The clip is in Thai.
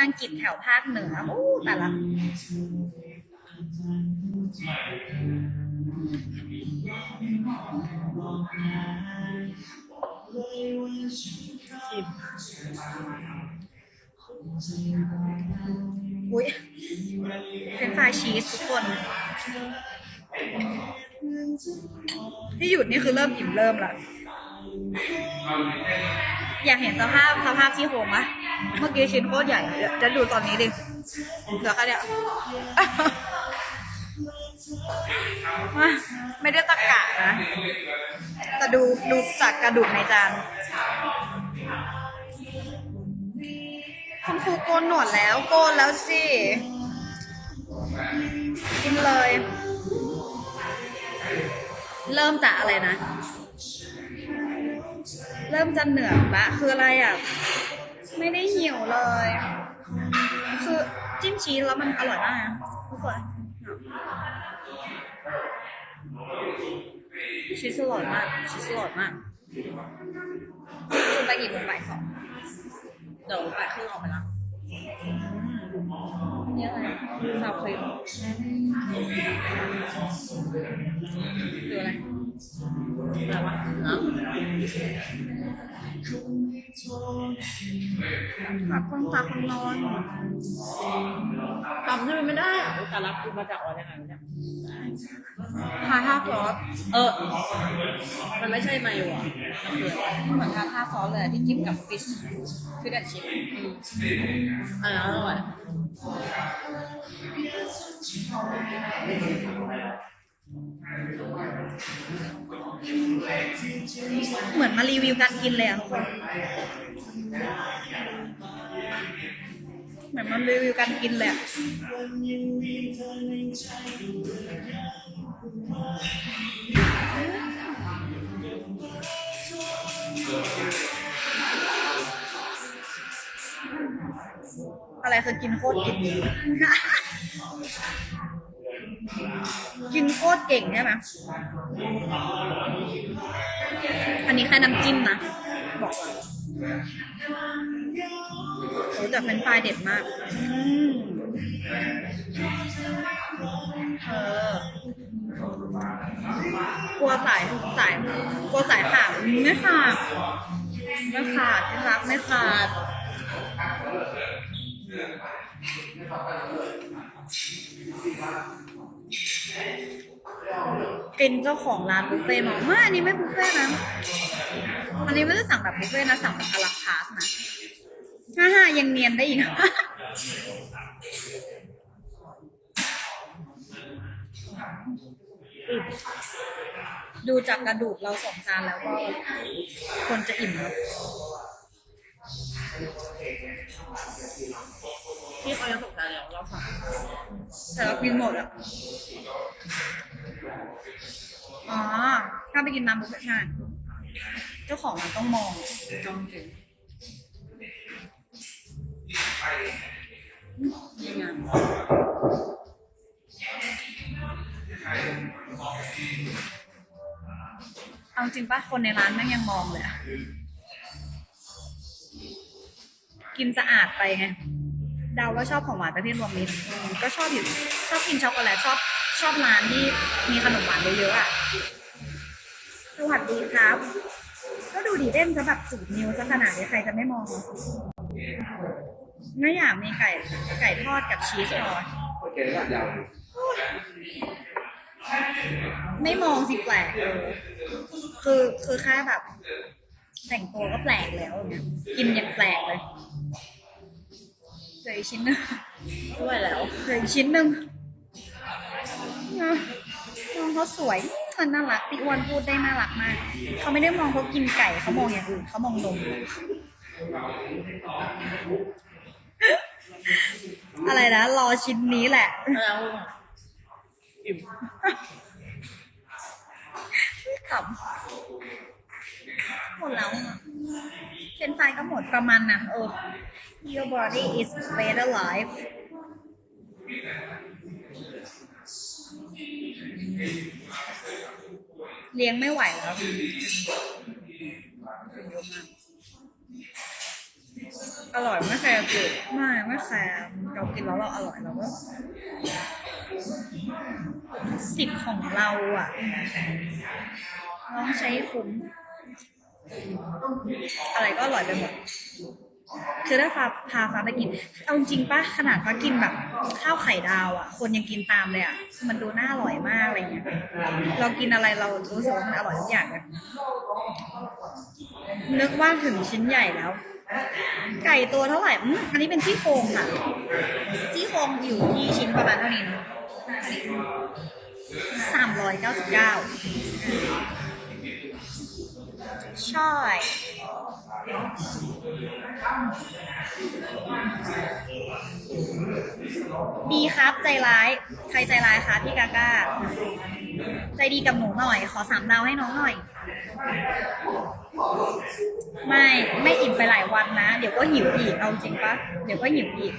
นั่งกินแถวภาคเหนือโอ้แต่ละอุ้ยเป็นฟาชีสทุกคน ที่หยุดนี่คือเริ่มอิ่มเริ่มละอยากเห็นสภาพสภาพที่โครงะ เมื่อกี้ชิ้นโคตรใหญ่อะเดี๋ยวจะดูตอนนี้ดิเหลือแค่เนี้ยมาไม่ได้ตะกะนะ แต่ดูดูจากกระดูกในจานคุณครูโกนหนวดแล้วโกนแล้วสิ กินเลย เริ่มจากอะไรนะ เริ่มจะเหนื่อยละคืออะไรอะ ไม่ได้หิวเลย คือจิ้มชีสแล้วมันอร่อยมากนะทุกคนชีสอร่อยมากชีสอร่อยมากคุณไปกี่โมงบ่ายสองเดี๋ยวบ่ายครึ่งออกไปละอันนี้อะไรซาวครีมหรืออะไรอะไรวะเนาะ ผักคนตาคนนอนจำใช่ไหมไม่ได้อะแต่รับคือมาจากอะไรยังไงวะเนี่ยทาท่าซอสเออ มันไม่ใช่ไมโยอะมันคืออะไรเหมือนทาท่าซอสเลยที่จิ้มกับฟิชฟิชแอนชิพอืมอันนั้นอร่อย เหมือนมารีวิวการกินเลยอะทุกคนเหมือนมารีวิวการกินเลยอะอะไรคือกินโคตรกิน กินโคตรเก่งใช่ไหมอันนี้แค่น้ำจิ้มนะ บอกก่อนโอ้แต่เป็นไฟเด็ดมากอเออกลัวสายสายกลัวสายขาดไม่ขาดไม่ขาดนะครับไม่ขาด กินเจ้าของร้านบุฟเฟ่ต์มาไม่อันนี้ไม่บุฟเฟ่ต์นะ อันนี้ไม่ได้สั่งแบบบุฟเฟ่ต์นะ สั่งแบบอลาคาร์ทนะฮ่าฮ่ายังเนียนได้อีก ดูจากกระดูกเราสองจานแล้วก็คนจะอิ่มแล้ว ที่เขายังตกใจแล้วเราสั่งแต่เรากินหมดอะอ๋อ ถ้าไปกินน้ำบุฟเฟ่ต์ใช่เจ้าของร้านต้องมองจองจริงยังไงเอาจริงป่ะ คนในร้านแม่งยังมองเลยอะ กินสะอาดไปไงเดาว่าชอบของหวานประเภทรวมมิตรอืมก็ชอบอยู่ชอบกินช็อกโกแลตชอบชอบร้านที่มีขนมหวานเยอะๆอะสวัสดีครับ ก็ดูดีเด่นจะแบบสูบนิ้วซะขนาดนี้ใครจะไม่มองไม่อยากมีไก่ไก่ทอดกับชีสทอดไม่มองสิแปลกเออคือคือแค่แบบ แต่งตัวก็แปลกแล้วเนี่ยกินยังแปลกเลย เหลืออีกชิ้นหนึงด้วยแล้ว เหลืออีกชิ้นหนึ่งนะน้องเขาสวยมันน่ารักพี่อ้วนพูดได้น่ารักมาก เขาไม่ได้มองเขากินไก่เขามองอย่างอื่นเขามองนม อะไรนะรอชิ้นนี้แหละ แล้วอิ่มขำหมดแล้วอะเป็นไฟก็หมดประมาณนั้นเออ Your body is better life เลี้ยงไม่ไหวแล้วอร่อยไม่แคร์จืดไม่ไม่แคร์เรากินแล้วเราอร่อยเราก็สิทธิ์ของเราอะต้องใช้คุ้มอะไรก็อร่อยไปหมด คือถ้าฟ้าพาฟ้าไปกิน เอาจริงปะขนาดฟ้ากินแบบข้าวไข่ดาวอะ คนยังกินตามเลยอะ มันดูน่าอร่อยมากอะไรเงี้ย เรากินอะไรเรารู้สึกว่ามันอร่อยทุกอย่างเลยนึกว่าถึงชิ้นใหญ่แล้ว ไก่ตัวเท่าไหร่อืมอันนี้เป็นซี่โครงค่ะ ซี่โครงอยู่ที่ชิ้นประมาณเท่านี้นะสามร้อยเก้าสิบเก้า ใช่ดีครับใจร้าย ใครใจร้ายคะพี่กาก้า ใจดีกับหนูหน่อย ขอสามดาวให้น้องหน่อย ไม่ไม่อิ่มไปหลายวันนะ เดี๋ยวก็หิวอีกเอาจริงปะเดี๋ยวก็หิวอีก